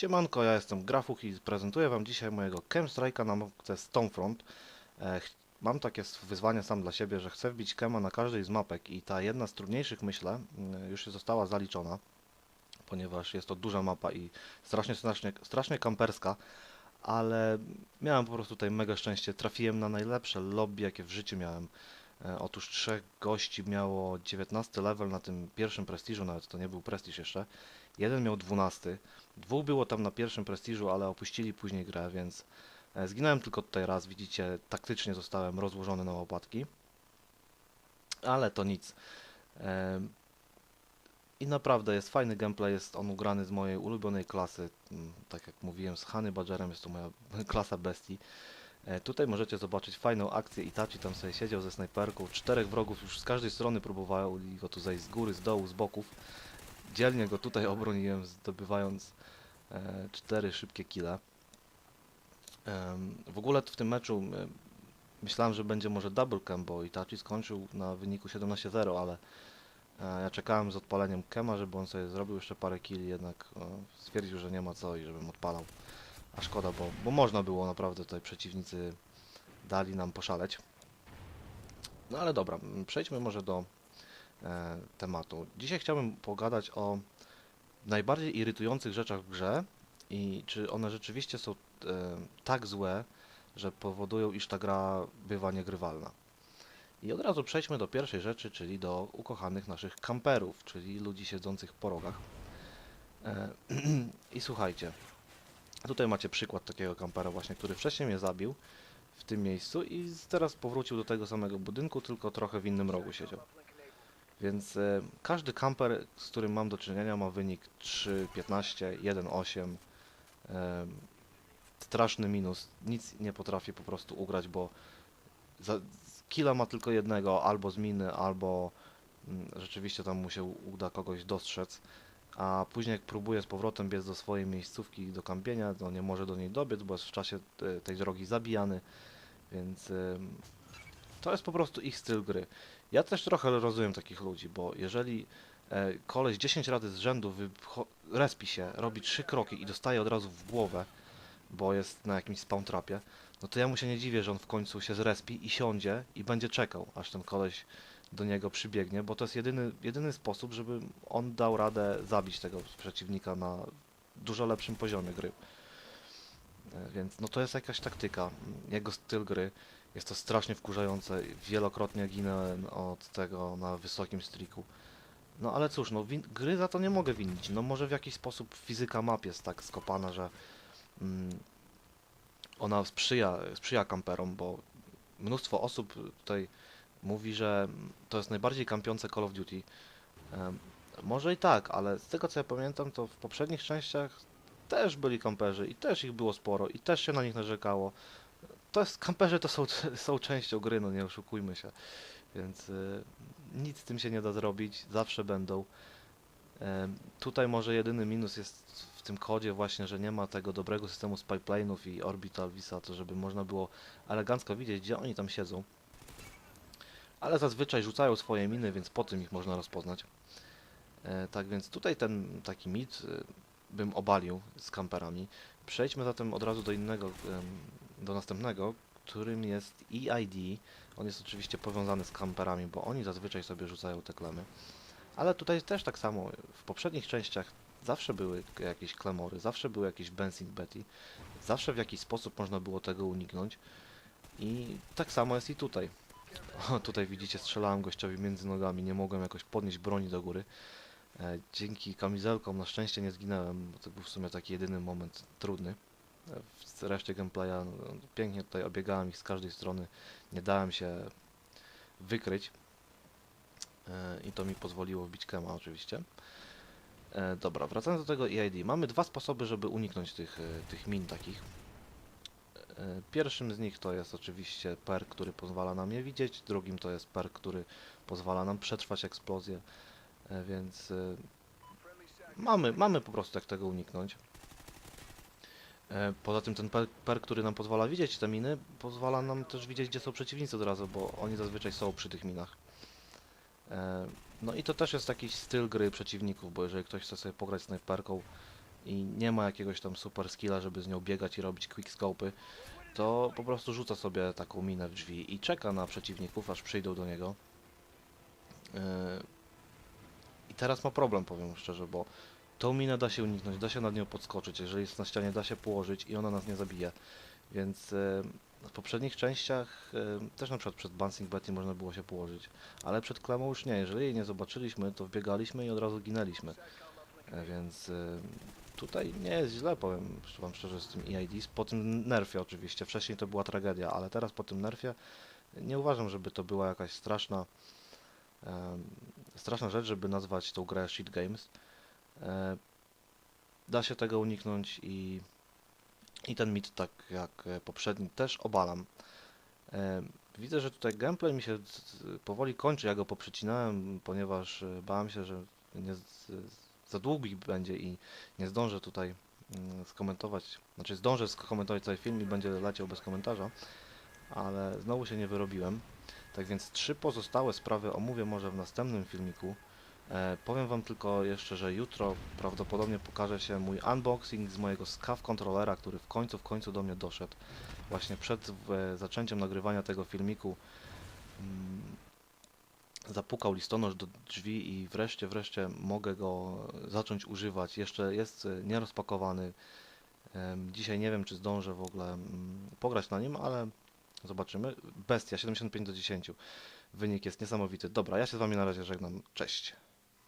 Siemanko, ja jestem Grafuch i prezentuję Wam dzisiaj mojego Strike'a na mapce Stonefront. E, mam takie wyzwanie sam dla siebie, że chcę wbić Kema na każdej z mapek i ta jedna z trudniejszych, myślę, mm, już została zaliczona, ponieważ jest to duża mapa i strasznie, strasznie, strasznie kamperska, ale miałem po prostu tutaj mega szczęście. Trafiłem na najlepsze lobby, jakie w życiu miałem. E, Otóż trzech gości miało 19 level na tym pierwszym prestiżu, nawet to nie był prestiż jeszcze. Jeden miał 12. Dwóch było tam na pierwszym prestiżu, ale opuścili później grę, więc e, zginąłem tylko tutaj raz. Widzicie, taktycznie zostałem rozłożony na łopatki. Ale to nic. Em, I naprawdę jest fajny gameplay, jest on ugrany z mojej ulubionej klasy. mm, Tak jak mówiłem, z Honey Badgerem jest to moja klasa bestii. E, Tutaj możecie zobaczyć fajną akcję. Itachi tam sobie siedział ze snajperką. Czterech wrogów już z każdej strony próbowali go tu z góry, z dołu, z boków. Dzielnie go tutaj obroniłem, zdobywając e, cztery szybkie kile. Em, w ogóle w tym meczu e, myślałem, że będzie może double cam, bo Itachi skończył na wyniku 17-0, ale e, ja czekałem z odpaleniem kema, żeby on sobie zrobił jeszcze parę killi, jednak e, stwierdził, że nie ma co i żebym odpalał. A szkoda, bo, bo można było naprawdę tutaj przeciwnicy dali nam poszaleć. No ale dobra, przejdźmy może do e, tematu. Dzisiaj chciałbym pogadać o najbardziej irytujących rzeczach w grze i czy one rzeczywiście są e, tak złe, że powodują, iż ta gra bywa niegrywalna. I od razu przejdźmy do pierwszej rzeczy, czyli do ukochanych naszych kamperów, czyli ludzi siedzących po rogach. E, I słuchajcie, tutaj macie przykład takiego kampera właśnie, który wcześniej mnie zabił w tym miejscu i teraz powrócił do tego samego budynku, tylko trochę w innym rogu siedział. Więc e, każdy kamper, z którym mam do czynienia, ma wynik 3.15, 1.8. E, straszny minus. Nic nie potrafi po prostu ugrać, bo za, killa ma tylko jednego, albo z miny, albo mm, rzeczywiście tam mu się uda kogoś dostrzec. A później jak próbuje z powrotem biec do swojej miejscówki do kampienia, to nie może do niej dobiec, bo jest w czasie te- tej drogi zabijany. Więc to jest po prostu ich styl gry. Ja też trochę rozumiem takich ludzi, bo jeżeli e, koleś 10 razy z rzędu respi się, robi 3 kroki i dostaje od razu w głowę, bo jest na jakimś spawn trapie, no to ja mu się nie dziwię, że on w końcu się zrespi i siądzie i będzie czekał, aż ten koleś do niego przybiegnie, bo to jest jedyny, jedyny sposób, żeby on dał radę zabić tego przeciwnika na dużo lepszym poziomie gry. E, Więc no to jest jakaś taktyka, jego styl gry. Jest to strasznie wkurzające. Wielokrotnie ginąłem od tego na wysokim streaku. No ale cóż, no gry za to nie mogę winić. No może w jakiś sposób fizyka map jest tak skopana, że mm, ona sprzyja, sprzyja kamperom, bo mnóstwo osób tutaj mówi, że to jest najbardziej kampiące Call of Duty. Może i tak, ale z tego co ja pamiętam, to w poprzednich częściach też byli kamperzy i też ich było sporo i też się na nich narzekało. To jest, kamperzy to są, są częścią gry, no nie oszukujmy się. Więc y, nic z tym się nie da zrobić, zawsze będą. Em, tutaj może jedyny minus jest w tym kodzie właśnie, że nie ma tego dobrego systemu spyplane'ów i orbital visa, to żeby można było elegancko widzieć, gdzie oni tam siedzą. Ale zazwyczaj rzucają swoje miny, więc po tym ich można rozpoznać. E, tak więc tutaj ten taki mit y, bym obalił z kamperami. Przejdźmy zatem od razu do innego, do następnego, którym jest EID. On jest oczywiście powiązany z kamperami, bo oni zazwyczaj sobie rzucają te klemy. Ale tutaj też tak samo, w poprzednich częściach zawsze były jakieś klemory, zawsze były jakieś Bouncing Betty, zawsze w jakiś sposób można było tego uniknąć. I tak samo jest i tutaj. O, tutaj widzicie, strzelałem gościowi między nogami, nie mogłem jakoś podnieść broni do góry. E, dzięki kamizelkom na szczęście nie zginąłem, bo to był w sumie taki jedyny moment trudny. E, w reszcie gameplaya no, pięknie tutaj obiegałem ich z każdej strony, nie dałem się wykryć. E, I to mi pozwoliło wbić kema oczywiście. E, dobra, wracając do tego EID. Mamy dwa sposoby, żeby uniknąć tych, e, tych min takich. E, Pierwszym z nich to jest oczywiście perk, który pozwala nam je widzieć, drugim to jest perk, który pozwala nam przetrwać eksplozję, E, więc e, mamy, mamy po prostu jak tego uniknąć. E, Poza tym ten perk, perk, który nam pozwala widzieć te miny, pozwala nam też widzieć, gdzie są przeciwnicy od razu, bo oni zazwyczaj są przy tych minach. No i to też jest jakiś styl gry przeciwników, bo jeżeli ktoś chce sobie pograć snajperką, i nie ma jakiegoś tam super skilla, żeby z nią biegać i robić quickscope'y, to po prostu rzuca sobie taką minę w drzwi i czeka na przeciwników, aż przyjdą do niego. Yy, I teraz ma problem, powiem szczerze, bo tą minę da się uniknąć, da się nad nią podskoczyć, jeżeli jest na ścianie, da się położyć i ona nas nie zabije. Więc yy, w poprzednich częściach yy, też na przykład przed Bouncing Betty można było się położyć, ale przed klamą już nie. Jeżeli jej nie zobaczyliśmy, to wbiegaliśmy i od razu ginęliśmy. E, Więc y, tutaj nie jest źle, powiem wam szczerze, z tym EID. Po tym nerfie oczywiście. Wcześniej to była tragedia, ale teraz po tym nerfie nie uważam, żeby to była jakaś straszna straszna rzecz, żeby nazwać tą grę shit games. E, Da się tego uniknąć i, i ten mit, tak jak e, poprzedni, też obalam. E, Widzę, że tutaj gameplay mi się powoli kończy. Ja go poprzecinałem, ponieważ e, bałem się, że nie za długi będzie i nie zdążę tutaj mm, skomentować, znaczy zdążę skomentować cały film i będzie leciał bez komentarza, ale znowu się nie wyrobiłem. Tak więc trzy pozostałe sprawy omówię może w następnym filmiku. E, powiem Wam tylko jeszcze, że jutro prawdopodobnie pokaże się mój unboxing z mojego SCAF kontrolera, który w końcu, w końcu do mnie doszedł. Właśnie przed zaczęciem nagrywania tego filmiku mm, zapukał listonosz do drzwi i wreszcie, wreszcie mogę go zacząć używać. Jeszcze jest e, nierozpakowany. Dzisiaj nie wiem, czy zdążę w ogóle mm, pograć na nim, ale zobaczymy. Bestia 75 do 10. Wynik jest niesamowity. Dobra, ja się z Wami na razie żegnam. Cześć.